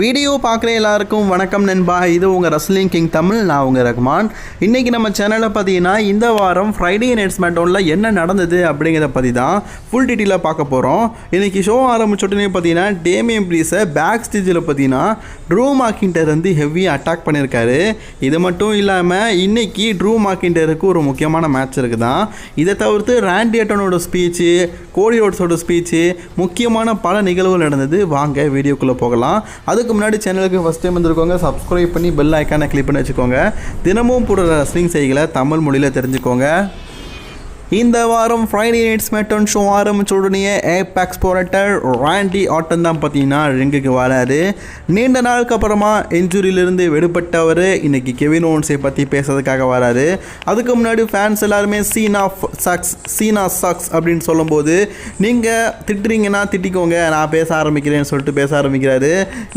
Video பார்க்குற எல்லாருக்கும் வணக்கம் நண்பா. இது உங்கள் ரஸ்லிங் கிங் தமிழ் நான் உங்கள் ரஹ்மான் இன்றைக்கி நம்ம சேனலில் பார்த்தீங்கன்னா இந்த வாரம் ஃப்ரைடே நைட்ஸ் மேட்டோனில் என்ன நடந்தது அப்படிங்கிறத பற்றி தான் ஃபுல் டீட்டெயிலாக பார்க்க போகிறோம் இன்றைக்கி ஷோ ஆரம்பிச்சோடனே பார்த்தீங்கன்னா டேமியம் ப்ரீஸை பேக் ஸ்டேஜில் பார்த்தீங்கன்னா ட்ரூ மார்க்கின்டர் வந்து ஹெவியாக அட்டாக் பண்ணியிருக்காரு இது மட்டும் இல்லாமல் இன்றைக்கி ட்ரூ மார்க்கின்டருக்கு ஒரு முக்கியமான மேட்ச் இருக்குது தான் இதை தவிர்த்து ராண்டியட்டனோட ஸ்பீச்சு கோடி ரோட்ஸோட ஸ்பீச்சு முக்கியமான பல நிகழ்வுகள் நடந்தது. வாங்க வீடியோக்குள்ளே போகலாம். அதுக்கு முன்னாடி சேனலுக்கு ஃபஸ்ட் டைம் வந்திருக்கோங்க சப்ஸ்கிரைப் பண்ணி பெல் ஐக்கானை கிளிக் பண்ணி வச்சுக்கோங்க. தினமும் போடுற ரெஸ்லிங் செய்களை தமிழ் மொழியில் தெரிஞ்சுக்கோங்க. இந்த வாரம் ஃப்ரைடே நைட் ஸ்மேட்டன் ஷோ ஆரம்பிச்ச உடனே ஏபேக்ஸ் போராட்டர் ராண்டி ஆட்டன் தான் பார்த்தீங்கன்னா ரிங்குக்கு வராரு. நீண்ட நாளுக்கு அப்புறமா இன்ஜுரியிலிருந்து விடுபட்டவர் இன்னைக்கு கெவின் ஓன்ஸை பற்றி பேசுறதுக்காக வராரு. அதுக்கு முன்னாடி ஃபேன்ஸ் எல்லாருமே சீனா சக்ஸ் சீனா சக்ஸ் அப்படின்னு சொல்லும்போது நீங்கள் திட்டுறீங்கன்னா திட்டிக்கோங்க நான் பேச ஆரம்பிக்கிறேன்னு சொல்லிட்டு பேச ஆரம்பிக்கிறாரு.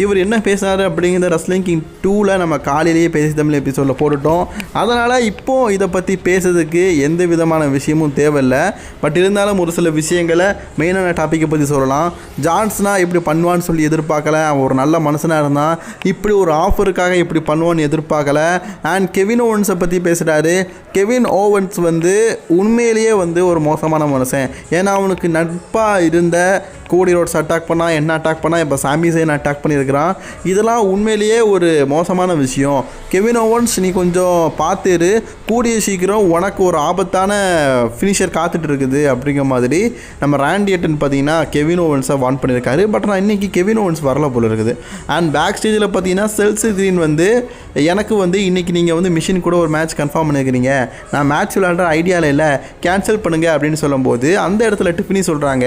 இவர் என்ன பேசுறாரு அப்படிங்கிற ரஸ்லிங் கிங் டூவில் நம்ம காலையிலேயே பேசி தமிழ் எபிசோடில் போட்டுட்டோம். அதனால் இப்போது இதை பற்றி பேசுறதுக்கு எந்த விதமான விஷயமும் தேவையில்லை. பட் இருந்தாலும் ஒரு சில விஷயங்களை மெயினான டாப்பிக்கை பற்றி சொல்லலாம். ஜான்ஸ்னா இப்படி பண்ணுவான்னு சொல்லி எதிர்பார்க்கல. அவன் ஒரு நல்ல மனுஷனாக இருந்தான். இப்படி ஒரு ஆஃபருக்காக இப்படி பண்ணுவான்னு எதிர்பார்க்கல. அண்ட் கெவின் ஓவன்ஸை பற்றி பேசுகிறாரு கெவின் ஓவன்ஸ் வந்து உண்மையிலேயே வந்து ஒரு மோசமான மனுஷன். ஏன்னா அவனுக்கு நட்பாக இருந்த கோடி ரோட்ஸ் அட்டாக் பண்ணால் என்ன அட்டாக் பண்ணால் இப்போ சாமி சைன் அட்டாக் பண்ணியிருக்கிறான். இதெல்லாம் உண்மையிலேயே ஒரு மோசமான விஷயம். கெவின் ஓவன்ஸ் நீ கொஞ்சம் பார்த்துரு கூடிய சீக்கிரம் உனக்கு ஒரு ஆபத்தான ஃபினிஷர் காத்துட்டு இருக்குது அப்படிங்கிற மாதிரி நம்ம ரேண்டியட்டன் பார்த்தீங்கன்னா கெவின் ஓவன்ஸை வான் பண்ணியிருக்காரு. பட் நான் இன்றைக்கி கெவின் ஓவன்ஸ் வரல போல இருக்குது. அண்ட் பேக் ஸ்டேஜில் பார்த்தீங்கன்னா செல்ஸ் கிரீன் வந்து எனக்கு வந்து இன்றைக்கி நீங்கள் வந்து மிஷின் கூட ஒரு மேட்ச் கன்ஃபார்ம் பண்ணியிருக்கிறீங்க நான் மேட்ச் விளையாடுற ஐடியாவில் இல்லை. கேன்சல் பண்ணுங்கள் அப்படின்னு சொல்லும்போது அந்த இடத்துல டிஃபினி சொல்கிறாங்க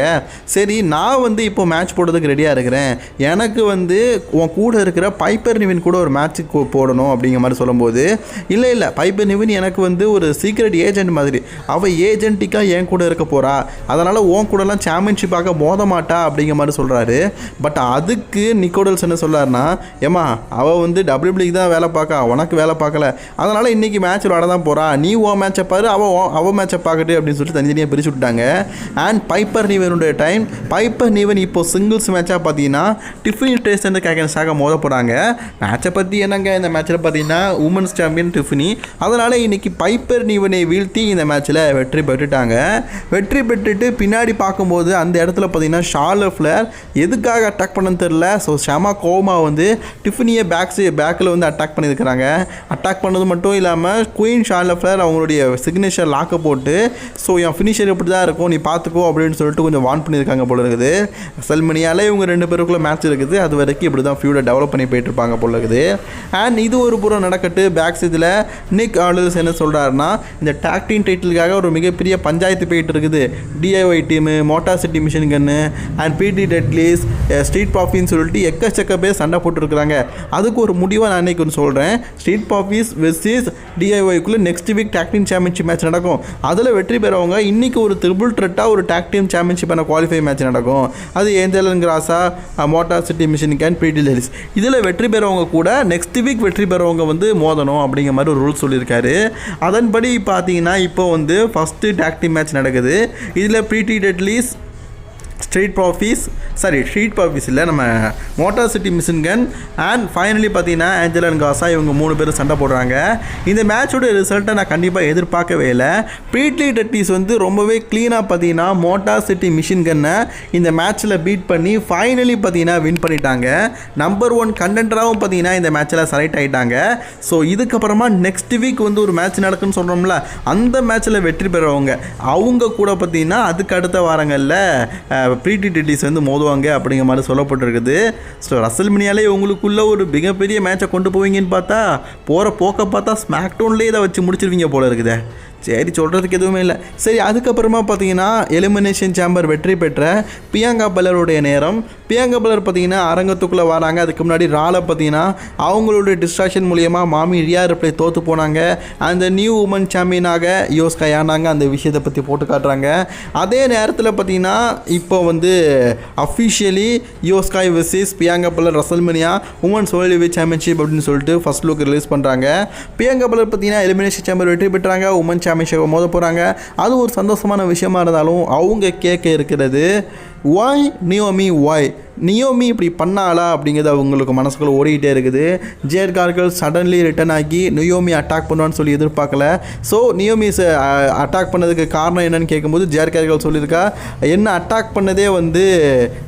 சரி நான் நான் வந்து இப்போ மேட்ச் போடுறதுக்கு ரெடியாக இருக்கிறேன். எனக்கு வந்து உன் கூட இருக்கிற பைப்பர் நிவின் கூட ஒரு மேட்ச்சுக்கு போடணும் அப்படிங்கிற மாதிரி சொல்லும்போது இல்லை இல்லை பைப்பர் நிவின் எனக்கு வந்து ஒரு சீக்ரெட் ஏஜென்ட் மாதிரி. அவள் ஏஜென்ட்டிக்காக என் கூட இருக்க போகிறா அதனால் உன் கூடலாம் சாம்பியன்ஷிப்பாக மோத மாட்டா அப்படிங்கிற மாதிரி சொல்கிறாரு பட் அதுக்கு நிக்கோடல்ஸ் என்ன சொல்கிறாருன்னா ஏமா அவள் வந்து டபிள்யூபிளிக்கு தான் வேலை பார்க்கா உனக்கு வேலை பார்க்கல அதனால் இன்றைக்கி மேட்ச் விளாட தான் போகிறா நீ ஓ மேட்சை பாரு அவள் அவள் மேட்சை பார்க்கட்டு அப்படின்னு சொல்லிட்டு தனித்தனியாக பிரிச்சு விட்டாங்க அண்ட் பைப்பர் நீவனுடைய டைம் பைப் பைப்பர் நீவன் இப்போ சிங்கிள்ஸ் மேட்சாக பார்த்தீங்கன்னா டிஃபினி டேஸ்ட் அண்ட் கேகன்ஸாக மோத போகிறாங்க மேட்சை பற்றி என்னங்க இந்த மேட்ச்சில் பார்த்தீங்கன்னா உமன்ஸ் சாம்பியன் டிஃபினி அதனால் இன்றைக்கி பைப்பர் நீவனை வீழ்த்தி இந்த மேட்ச்சில் வெற்றி பெற்றுட்டாங்க. வெற்றி பெற்றுட்டு பின்னாடி பார்க்கும்போது அந்த இடத்துல பார்த்தீங்கன்னா ஷார்ல ஃப்ளேர் எதுக்காக அட்டாக் பண்ணன்னு தெரில ஸோ ஷமா கோமா வந்து டிஃபினியை பேக் பேக்கில் வந்து அட்டாக் பண்ணியிருக்கிறாங்க. அட்டாக் பண்ணது மட்டும் இல்லாமல் குயின் ஷார்ல ஃப்ளேர் அவங்களுடைய சிக்னேச்சர் லாக்கை போட்டு ஸோ என் ஃபினிஷர் இப்படி தான் இருக்கும். நீ பார்த்துக்கோ அப்படின்னு சொல்லிட்டு கொஞ்சம் வான் பண்ணியிருக்காங்க போல இருக்குது. செல்மனியாலே இவங்க ரெண்டு பேருக்குள்ளே மேட்ச் இருக்குது. அது வரைக்கும் இப்படி தான் ஃபியூடை டெவலப் பண்ணி போயிட்டு இருப்பாங்க போல இருக்குது. அண்ட் இது ஒரு புறம் நடக்கட்டு. பேக் சைடில் நிக் ஆர்டர்ஸ் என்ன சொல்கிறாருன்னா இந்த டாக்டின் டைட்டிலுக்காக ஒரு மிகப்பெரிய பஞ்சாயத்து போயிட்டு இருக்குது. DIY team Motor City Machine Gun and Pretty Deadly Street பாஃபின்னு சொல்லிட்டு எக்கச்சக்க பேர் சண்டை போட்டுருக்குறாங்க. அதுக்கு ஒரு முடிவாக நான் அன்னைக்கு ஒன்று சொல்கிறேன் ஸ்ட்ரீட் பாஃபீஸ் versus டிஐஒய்க்குள்ளே next week tag team championship match நடக்கும். அதில் வெற்றி பெறவங்க இன்றைக்கி ஒரு த்ரிபிள் ட்ரெட்டாக ஒரு டாக்டீம் சாம்பியன்ஷிப்பான குவாலிஃபை மேட்ச் நடக்கும். அது ஏஞ்சலன் கிராஸா மோட்டார் சிட்டி மிஷின் கேன் பிடி டெலிஸ் இதில் வெற்றி பெறவங்க கூட நெக்ஸ்ட் வீக் வெற்றி பெறவங்க வந்து மோதணும் அப்படிங்கிற மாதிரி ஒரு ரூல் சொல்லியிருக்காரு. அதன்படி பார்த்தீங்கன்னா இப்போ வந்து ஃபஸ்ட்டு டாக் மேட்ச் நடக்குது. இதில் பிடி டெட்லிஸ் ஸ்ட்ரீட் பாஃபீஸ் சாரி ஸ்ட்ரீட் பாஃபீஸில் நம்ம Motor City Machine Gun and finally பார்த்தீங்கன்னா ஏஞ்சலன் காசா இவங்க மூணு பேரும் சண்டை போடுறாங்க. இந்த மேட்சோட ரிசல்ட்டை நான் கண்டிப்பாக எதிர்பார்க்கவே இல்லை. ப்ரீட்லி டெட்டிஸ் வந்து ரொம்பவே க்ளீனாக பார்த்தீங்கன்னா மோட்டார் சிட்டி மிஷின் கன்னை இந்த மேட்ச்சில் பீட் பண்ணி ஃபைனலி பார்த்தீங்கன்னா வின் பண்ணிட்டாங்க. நம்பர் ஒன் கண்டென்டராகவும் பார்த்தீங்கன்னா இந்த மேட்ச்சில் செலக்ட் ஆகிட்டாங்க ஸோ இதுக்கப்புறமா நெக்ஸ்ட் வீக் வந்து ஒரு மேட்ச் நடக்குன்னு சொல்கிறோம்ல அந்த மேட்ச்சில் வெற்றி பெறவங்க அவங்க கூட பார்த்தீங்கன்னா அதுக்கு அடுத்த வாரங்களில் ப்ரீடி டெட்டிஸ் வந்து மோதுவாங்க அப்படிங்கிற மாதிரி சொல்லப்பட்டிருக்குது. ஸோ ரசல் மினியாலே உங்களுக்குள்ள ஒரு மிகப்பெரிய மேட்சை கொண்டு போவீங்கன்னு பார்த்தா போகிற போக்க பார்த்தா ஸ்மாக்டோன்லேயே இதை வச்சு முடிச்சிருவீங்க போல இருக்குதே. சரி சொல்கிறதுக்கு எதுவுமே இல்லை. சரி அதுக்கப்புறமா பார்த்தீங்கன்னா எலிமினேஷன் சேம்பர் வெற்றி பெற்ற பியாங்கா பல்லருடைய நேரம். பியாங்கா பல்லர் பார்த்தீங்கன்னா அரங்கத்துக்குள்ளே வராங்க. அதுக்கு முன்னாடி ராலை பார்த்தீங்கன்னா அவங்களுடைய டிஸ்ட்ராக்ஷன் மூலியமாக மாமி ரியா ரிப்ளை தோற்று போனாங்க. அந்த நியூ உமன் சாம்பியனாக யோஸ்கா ஆனாங்க அந்த விஷயத்தை பற்றி போட்டு காட்டுறாங்க. அதே நேரத்தில் பார்த்தீங்கன்னா இப்போ வந்து அஃபிஷியலி யோஸ்காய் விசிஸ் பியாங்கா பல்லர் ரசல்மனியா உமன் சோலிவி சாம்பியன்ஷிப் அப்படின்னு சொல்லிட்டு ஃபஸ்ட் லுக் ரிலீஸ் பண்ணுறாங்க பியாங்கா பல்லர் பார்த்தீங்கன்னா எலிமினேஷன் சேம்பர் வெற்றி பெற்றாங்க. உமன் அமைச்சர் மோத போகிறாங்க அது ஒரு சந்தோஷமான விஷயமா இருந்தாலும் அவங்க கேட்க இருக்கிறது ஒய் நியோமி ஒய் நியோமி இப்படி பண்ணாளா அப்படிங்கிறது அவங்களுக்கு மனசுக்குள்ள ஓடிக்கிட்டே இருக்குது. ஜேர்கார்கள் சடன்லி ரிட்டர்ன் ஆகி நியோமி அட்டாக் பண்ணுவான்னு சொல்லி எதிர்பார்க்கல. ஸோ நியோமி அட்டாக் பண்ணதுக்கு காரணம் என்னன்னு கேட்கும்போது ஜேட் கார்கள் சொல்லியிருக்கா என்ன அட்டாக் பண்ணதே வந்து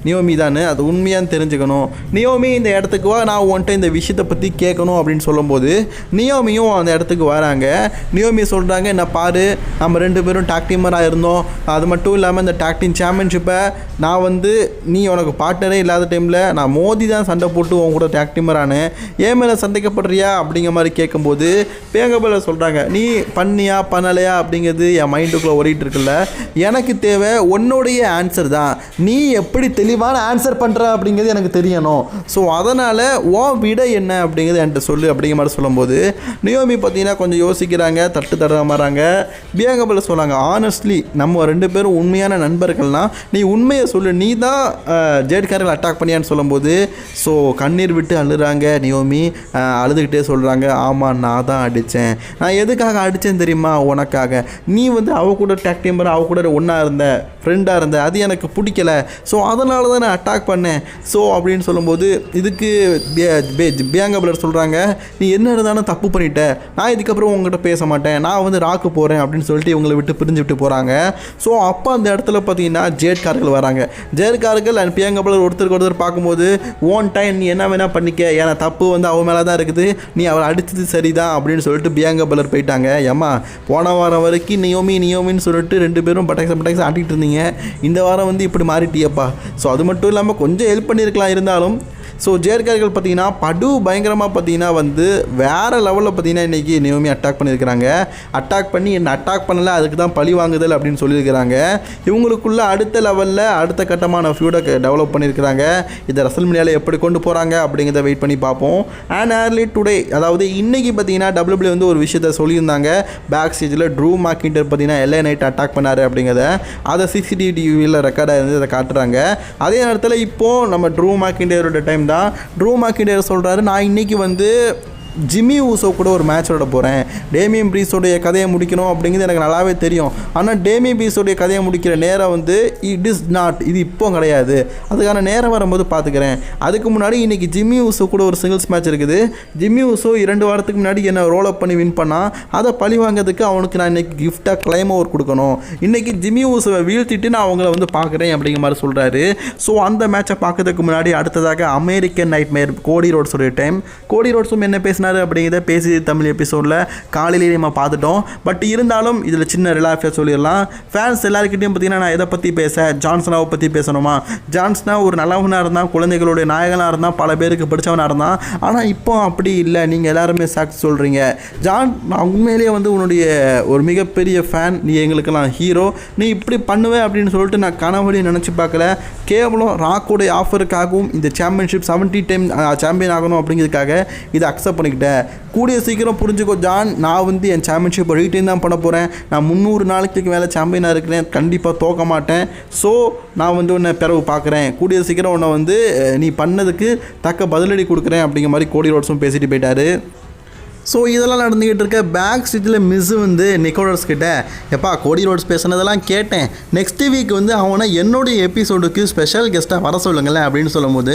நியோமி தானே அது உண்மையான்னு தெரிஞ்சுக்கணும். நியோமி இந்த இடத்துக்கு வா நான் உன்ட்ட இந்த விஷயத்தை பற்றி கேட்கணும் அப்படின்னு சொல்லும்போது நியோமியும் அந்த இடத்துக்கு வராங்க. நியோமி சொல்கிறாங்க என்ன பாரு நம்ம ரெண்டு பேரும் டாக் டீமராக இருந்தோம். அது மட்டும் இல்லாமல் இந்த டாக் டீம் சாம்பியன்ஷிப்பை நான் வந்து நீ உனக்கு பார்ட்னரே இல்லாத டைமில் நான் மோதி தான் சண்டை போட்டு உன் கூட டாக் டீமரானேன் ஏன் மேலே சந்தேகப்படுறியா? அப்படிங்கிற மாதிரி கேட்கும்போது பேங்கபல சொல்கிறாங்க நீ பண்ணியா பண்ணலையா? அப்படிங்கிறது என் மைண்டுக்குள்ளே ஓடிட்டு இருக்குல்ல. எனக்கு தேவை உன்னுடைய ஆன்சர் தான். நீ எப்படி தெளிவான ஆன்சர் பண்ணுற அப்படிங்கிறது எனக்கு தெரியணும். ஸோ அதனால் உன் விட என்ன அப்படிங்கிறது என்கிட்ட சொல்லு அப்படிங்கிற மாதிரி சொல்லும்போது நியோமி பார்த்தீங்கன்னா கொஞ்சம் யோசிக்கிறாங்க தட்டு தடுற மாறாங்க. பியாங்கபல சொல்கிறாங்க ஆனஸ்ட்லி நம்ம ரெண்டு பேரும் உண்மையான நண்பர்கள்னால் நீ உண்மையை சொல்லு நீ தான் ஜேட்காரர்கள் அட்டாக் பண்ணியான்னு சொல்லும்போது ஸோ கண்ணீர் விட்டு அழுகிறாங்க நியோமி. அழுதுகிட்டே சொல்கிறாங்க ஆமாம் நான் தான் அடித்தேன் நான் எதுக்காக அடித்தேன் தெரியுமா? உனக்காக. நீ வந்து அவ கூட டேக் டீமர் அவ கூட ஒன்றா இருந்த ஃப்ரெண்டாக இருந்த அது எனக்கு பிடிக்கல. ஸோ அதனால தான் நான் அட்டாக் பண்ணேன். ஸோ அப்படின்னு சொல்லும்போது இதுக்கு பியாங்கபிளர் சொல்கிறாங்க நீ என்ன இருந்தாலும் தப்பு பண்ணிட்ட. நான் இதுக்கப்புறம் உங்கள்கிட்ட பேச மாட்டேன். நான் வந்து ராக்கு போகிறேன் அப்படின்னு சொல்லிட்டு இவங்களை விட்டு பிரிஞ்சு விட்டு போகிறாங்க ஸோ அப்போ அந்த இடத்துல பார்த்தீங்கன்னா ஜேட்காரர்கள் வராங்க. ஜேட்கார்கள் அண்ட் பியாங்கபலர் ஒருத்தருக்கு ஒருத்தர் பார்க்கும்போது ஓன் டைம் நீ என்ன வேணால் பண்ணிக்க. ஏன்னா தப்பு வந்து அவன் மேலே தான் இருக்குது. நீ அவளை அடித்தது சரிதான். அப்படின்னு சொல்லிட்டு பியாங்கபலர் போயிட்டாங்க. ஏம்மா போன வாரம் வரைக்கும் நியோமி நியோமின்னு சொல்லிட்டு ரெண்டு பேரும் பட்டாக்ஸ் பட்டாக்ஸ் ஆட்டிகிட்டு இருந்தீங்க. இந்த வாரம் வந்து இப்படி மாறிட்டியப்பா. ஸோ அது மட்டும் இல்லாமல் கொஞ்சம் ஹெல்ப் பண்ணியிருக்கலாம் இருந்தாலும் ஸோ ஜேர்கார்கள் பார்த்தீங்கன்னா படு பயங்கரமாக பார்த்தீங்கன்னா வந்து வேறு லெவலில் பார்த்தீங்கன்னா இன்றைக்கி நியோமி அட்டாக் பண்ணியிருக்கிறாங்க. அட்டாக் பண்ணி என்ன அட்டாக் பண்ணலை அதுக்கு தான் பழி வாங்குதல் அப்படின்னு சொல்லியிருக்கிறாங்க. இவங்களுக்குள்ள அடுத்த லெவலில் அடுத்த கட்டமான ஃபியூடை டெவலப் பண்ணியிருக்கிறாங்க. இதை ரசல் மீடியாவில் எப்படி கொண்டு போகிறாங்க அப்படிங்கிறத வெயிட் பண்ணி பார்ப்போம். அண்ட் ஏர்லி டுடே அதாவது இன்றைக்கி பார்த்தீங்கன்னா டபிள்யூபிள்யூ வந்து ஒரு விஷயத்த சொல்லியிருந்தாங்க. பேக் ஸ்டேஜில் ட்ரூ மார்க்கிண்டர் பார்த்தீங்கன்னா எல்ஏ நைட் அட்டாக் பண்ணார் அப்படிங்கிறத. அதை சிசிடிவி டிவியில் ரெக்கார்டாக இருந்து அதை காட்டுறாங்க. அதே நேரத்தில் இப்போது நம்ம ட்ரூ மார்க்கிண்டரோட டைம் அப்படின்னா ட்ரூ மார்க்கிண்டர் சொல்கிறாரு நான் இன்றைக்கி வந்து ஜிம்மி ஊசோ கூட ஒரு மேட்ச் விட போகிறேன் டேமியம் பிரீஸோடைய கதையை முடிக்கணும் அப்படிங்கிறது எனக்கு நல்லாவே தெரியும். ஆனால் டேமியம் பிரீஸோடைய கதையை முடிக்கிற நேரம் வந்து இட் இஸ் நாட் இது இப்போ கிடையாது. அதுக்கான நேரம் வரும்போது பார்த்துக்கிறேன். அதுக்கு முன்னாடி இன்றைக்கி ஜிம்மி ஊசோ கூட ஒரு சிங்கிள்ஸ் மேட்ச் இருக்குது. ஜிம்மி ஊசோ இரண்டு வாரத்துக்கு முன்னாடி என்னை ரோல் அப் பண்ணி வின் பண்ணால் அதை பழி வாங்குறதுக்கு அவனுக்கு நான் இன்றைக்கி கிஃப்டாக கிளைம் ஓவர் கொடுக்கணும். இன்றைக்கி ஜிம்மி ஊசோவை வீழ்த்திட்டு நான் அவங்கள வந்து பார்க்குறேன் அப்படிங்கிற மாதிரி சொல்கிறாரு ஸோ அந்த மேட்சை பார்க்கறதுக்கு முன்னாடி அடுத்ததாக அமெரிக்கன் நைட் மேர் கோடி ரோட்ஸோடைய டைம் கோடி ரோட்ஸும் என்ன பேசினார் அப்படிங்கிறத பேசி தமிழ் எபிசோடில் காலையிலேயே நம்ம பார்த்துட்டோம். பட் இருந்தாலும் இதில் சின்ன ரிலாஃபியாக சொல்லிடலாம். ஃபேன்ஸ் எல்லாருக்கிட்டையும் பார்த்தீங்கன்னா நான் எதை பற்றி பேச? ஜான்சனாவை பற்றி பேசணுமா? ஜான்சனா ஒரு நல்லவனாக இருந்தான் குழந்தைகளுடைய நாயகனாக இருந்தால் பல பேருக்கு பிடிச்சவனாக இருந்தான். ஆனால் இப்போ அப்படி இல்லை. நீங்கள் எல்லாருமே சாக்ஸ் சொல்கிறீங்க ஜான் நான் உண்மையிலேயே வந்து உன்னுடைய ஒரு மிகப்பெரிய ஃபேன் நீ எங்களுக்கெல்லாம் ஹீரோ நீ இப்படி பண்ணுவேன் அப்படின்னு சொல்லிட்டு நான் கனவுலையும் நினச்சி பார்க்கல. கேவலம் ராக்கோடைய ஆஃபருக்காகவும் இந்த சாம்பியன்ஷிப் செவன்ட்டி டைம் சாம்பியன் ஆகணும் அப்படிங்கிறதுக்காக இதை அக்செப்ட் பண்ணிக்கிட்டேன் கூடிய சீக்கிரம் புரிஞ்சுக்கோ ஜான் நான் வந்து என் சாம்பியன்ஷிப் ரீட்டைன் தான் பண்ண போகிறேன் நான் முந்நூறு நாளைக்கு மேலே சாம்பியனாக இருக்கிறேன். கண்டிப்பாக தோக்க மாட்டேன். ஸோ நான் வந்து உன்னை பிறகு பார்க்குறேன். கூடிய சீக்கிரம் உன்னை வந்து நீ பண்ணதுக்கு தக்க பதிலடி கொடுக்குறேன் அப்படிங்கிற மாதிரி கோடி ரோட்ஸும் பேசிட்டு போயிட்டாரு. ஸோ இதெல்லாம் நடந்துக்கிட்டு இருக்க பேக் ஸ்டேஜில் மிஸ் வந்து நிக்கோடர்ஸ் கிட்ட எப்பா கோடி ரோட்ஸ் பேசுனதெல்லாம் கேட்டேன். நெக்ஸ்ட் வீக் வந்து அவனை என்னுடைய எபிசோடுக்கு ஸ்பெஷல் கெஸ்ட்டாக வர சொல்லுங்களேன் அப்படின்னு சொல்லும்போது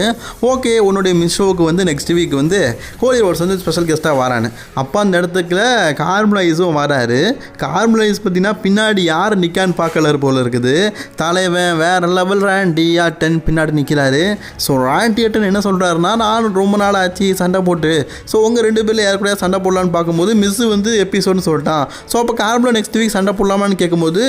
ஓகே உன்னுடைய மிஸ் ஷோவுக்கு வந்து நெக்ஸ்ட் வீக் வந்து கோடி ரோட்ஸ் வந்து ஸ்பெஷல் கெஸ்ட்டாக வரான்னு அப்போ அந்த இடத்துக்குல கார்மலைஸும் வராரு. கார்மலைஸ் பார்த்தீங்கன்னா பின்னாடி யார் நிற்கான்னு பார்க்கலர் போல் இருக்குது. தலைவன் வேற லெவல் ரேண்டியா டென் பின்னாடி நிற்கிறாரு ஸோ ரேண்டியட்டன் என்ன சொல்கிறாருன்னா நான் ரொம்ப நாள் ஆச்சு சண்டை போட்டு. ஸோ உங்கள் ரெண்டு பேரில் யார் கூட சண்டை போடலான்னு பார்க்கும்போது மிஸ் வந்து எபிசோட்னு சொல்லிட்டான். ஸோ அப்போ கார்மில் நெக்ஸ்ட் வீக் சண்டை போடலாமான்னு கேட்கும்போது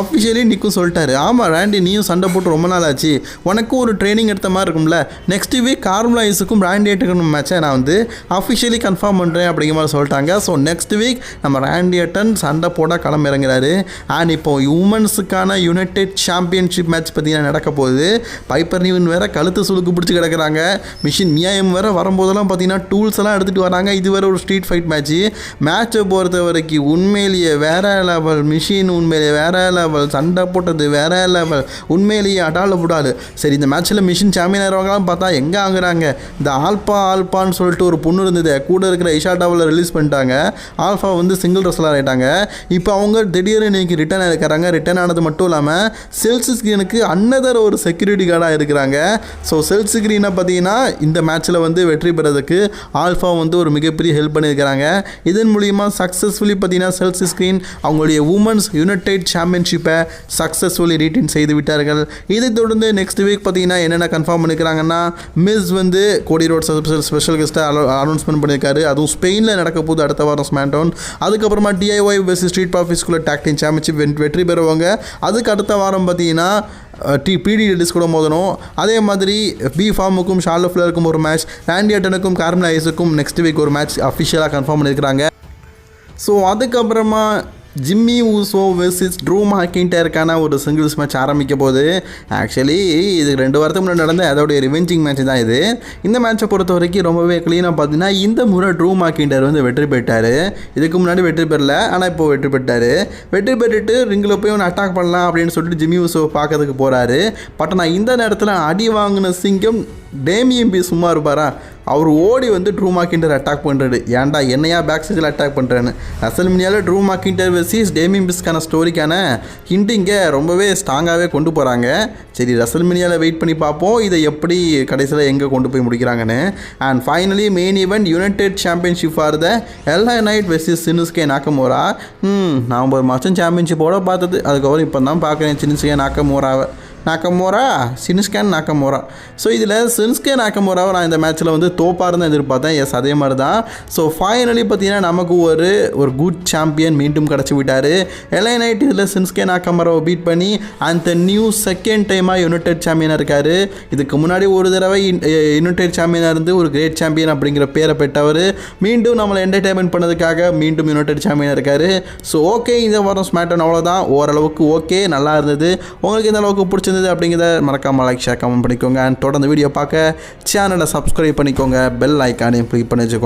அஃபிஷியலி நிற்கும் சொல்லிட்டாரு. ஆமாம் ராண்டி நீயும் சண்டை போட்டு ரொம்ப நாள் ஆச்சு. உனக்கும் ஒரு ட்ரைனிங் எடுத்த மாதிரி இருக்கும்ல. நெக்ஸ்ட் வீக் கார்முலாயிஸுக்கும் ராண்டி ஏட்டுக்கும் மேட்சை நான் வந்து அஃபிஷியலி கன்ஃபார்ம் பண்ணுறேன் அப்படிங்கிற மாதிரி சொல்லிட்டாங்க. ஸோ நெக்ஸ்ட் வீக் நம்ம ராண்டி ஏட்டன் சண்டை போட களம் இறங்குறாரு அண்ட் இப்போ உமன்ஸுக்கான யுனைடெட் சாம்பியன்ஷிப் மேட்ச் பார்த்தீங்கன்னா நடக்க போகுது? பைப்பர் நியூன் வேற கழுத்து சுளுக்கு பிடிச்சி கிடக்குறாங்க. மிஷின் மியாயம் வேற வரும்போதெல்லாம் பார்த்தீங்கன்னா டூல்ஸ் எல்லாம் எடுத்துகிட்டு வராங்க. இது வேற ஒரு ஸ்ட்ரீட் ஃபைட் மேட்ச்சு மேட்சை பொறுத்த வரைக்கும் உண்மையிலேயே வேற லெவல் மிஷின் உண்மையிலேயே வேற லெவல் சண்டை போட்டது வேற லெவல் உண்மையிலேயே அடால விடாது சரி இந்த மேட்ச்சில் மிஷின் சாம்பியன் ஆகிறவங்களாம் பார்த்தா எங்கே ஆகுறாங்க? இந்த ஆல்பா ஆல்பான்னு சொல்லிட்டு ஒரு பொண்ணு இருந்தது. கூட இருக்கிற இஷாட்டாவில் ரிலீஸ் பண்ணிட்டாங்க. ஆல்ஃபா வந்து சிங்கிள் ரெஸ்லர் ஆகிட்டாங்க இப்போ அவங்க திடீர்னு இன்னைக்கு ரிட்டர்ன் ஆகிருக்கிறாங்க ரிட்டர்ன் ஆனது மட்டும் இல்லாமல் செல்ஸ் ஸ்க்ரீனுக்கு அன்னதர் ஒரு செக்யூரிட்டி கார்டாக இருக்கிறாங்க. ஸோ செல்ஸ் ஸ்க்ரீனை பார்த்தீங்கன்னா இந்த மேட்ச்சில் வந்து வெற்றி பெறதுக்கு ஆல்ஃபா வந்து ஒரு மிகப்பெரிய ஹெல்ப் இருக்கிறாங்க இதன் மூலிமா சக்ஸஸ்ஃபுல்லி பார்த்தீங்கன்னா செல்ஸ் ஸ்க்ரீன் அவங்களுடைய உமன்ஸ் யுனைடெட் சாம்பியன்ஷிப்பை சக்ஸஸ்ஃபுல்லி ரீட்டைன் செய்து விட்டார்கள். இதை தொடர்ந்து நெக்ஸ்ட் வீக் பார்த்தீங்கன்னா என்னென்ன கன்ஃபார்ம் பண்ணிக்கிறாங்கன்னா மிஸ் வந்து கோடி ரோட் ஸ்பெஷல் கெஸ்ட்டை அனௌன்ஸ்மெண்ட் பண்ணியிருக்காரு அதுவும் ஸ்பெயினில் நடக்க போகுது அடுத்த வாரம் ஸ்மாண்டவுன் அதுக்கப்புறமா டிஐஒய் வெர்சஸ் ஸ்ட்ரீட் ஆஃபீஸ்குள்ளே டாக்டின் சாம்பியன்ஷிப் வெற்றி பெறுவாங்க. அதுக்கு அடுத்த வாரம் பார்த்தீங்கன்னா டி பிடி ரெடிஸ் கூட மோதணும். அதே மாதிரி பி ஃபார்முக்கும் ஷார்லோ ஃப்ளருக்கும் ஒரு மேட்ச் ஆண்டி அட்டனுக்கும் கார்மன் ஐஸுக்கும் நெக்ஸ்ட் வீக் ஒரு மேட்ச் அஃபிஷியலாக கன்ஃபார்ம் பண்ணியிருக்கிறாங்க. ஸோ அதுக்கப்புறமா ஜிம்மி ஊசோ வெர்சஸ் ட்ரூ மாக்கின்டருக்கான ஒரு சிங்கிள்ஸ் மேட்ச் ஆரம்பிக்க போகுது. ஆக்சுவலி இது ரெண்டு வாரத்துக்கு முன்னாடி நடந்த அதோடைய ரிவெஞ்சிங் மேட்ச் தான் இது. இந்த மேட்சை பொறுத்த வரைக்கும் ரொம்பவே க்ளீனாக பார்த்தீங்கன்னா இந்த முறை ட்ரூ மாக்கின்டர் வந்து வெற்றி பெற்றார். இதுக்கு முன்னாடி வெற்றி பெறல ஆனால் இப்போ வெற்றி பெற்றார். வெற்றி பெற்றுட்டு ரிங்கில் போய் ஒன்று அட்டாக் பண்ணலாம் அப்படின்னு சொல்லிட்டு ஜிம்மி ஊசோ பார்க்கறதுக்கு போகிறாரு பட் நான் இந்த நேரத்தில் அடி வாங்கின சிங்கம் டேமியம்பி சும்மா இருப்பாரா? அவர் ஓடி வந்து ட்ரூ மாக்கிண்டர் அட்டாக் பண்ணுறாரு ஏன்டா என்னையா பேக் சைடில் அட்டாக் பண்ணுறேன்னு அசல் மினியாவில் ட்ரூ மாக்கிண்டர் வெர்சஸ் டேமியம் பிஸ்க்கான ஸ்டோரிக்கான ஹிண்ட் இங்கே ரொம்பவே ஸ்ட்ராங்காகவே கொண்டு போகிறாங்க சரி ரசல் மினியாவில் வெயிட் பண்ணி பார்ப்போம். இதை எப்படி கடைசியில் எங்கே கொண்டு போய் முடிக்கிறாங்கன்னு. And finally main event United championship for the எல்லா நைட் வெர்சஸ் சினுஸ்கே நாக்கமோரா ம் நான் ஒரு மாதம் சாம்பியன்ஷிப்போட பார்த்தது. அதுக்கப்புறம் இப்போ தான் பார்க்குறேன். சினுஸ்கே நாக்கமோராவை நாக்கமோரா சின்ஸ்கேன் நாக்கமோரா ஸோ இதில் சின்ஸ்கே நாக்கமோராவை நான் இந்த மேட்ச்சில் வந்து தோப்பாருன்னு எதிர்பார்த்தேன். எஸ் அதே மாதிரி தான் ஸோ ஃபைனலி பார்த்தீங்கன்னா நமக்கு ஒரு ஒரு குட் சாம்பியன் மீண்டும் கிடச்சி விட்டார். எல்ஐ நைட் இதில் சின்ஸ்கே நாக்கமோராவை பீட் பண்ணி அந்த நியூ செகண்ட் டைமாக யுனைடெட் சாம்பியனாக இருக்கார். இதுக்கு முன்னாடி ஒரு தடவை யுனைடெட் சாம்பியனாக இருந்து ஒரு கிரேட் சாம்பியன் அப்படிங்கிற பேரை பெற்றவர். மீண்டும் நம்மளை என்டர்டைன்மெண்ட் பண்ணதுக்காக மீண்டும் யுனைடெட் சாம்பியனாக இருக்கார். ஸோ ஓகே இந்த வாரம் ஸ்மேட்டன் அவ்வளோதான் ஓரளவுக்கு ஓகே நல்லா இருந்தது. உங்களுக்கு இந்த அளவுக்கு பிடிச்சிருந்தது அப்படிங்கிறத மறக்காமல் லைக் ஷேர் கமெண்ட் பண்ணிக்கோங்க. அண்ட் தொடர்ந்து வீடியோ பார்க்க சேனலை சப்ஸ்கிரைப் பண்ணிக்கோங்க. பெல் ஐக்கானையும் கிளிக் பண்ணி வச்சுக்கோங்க.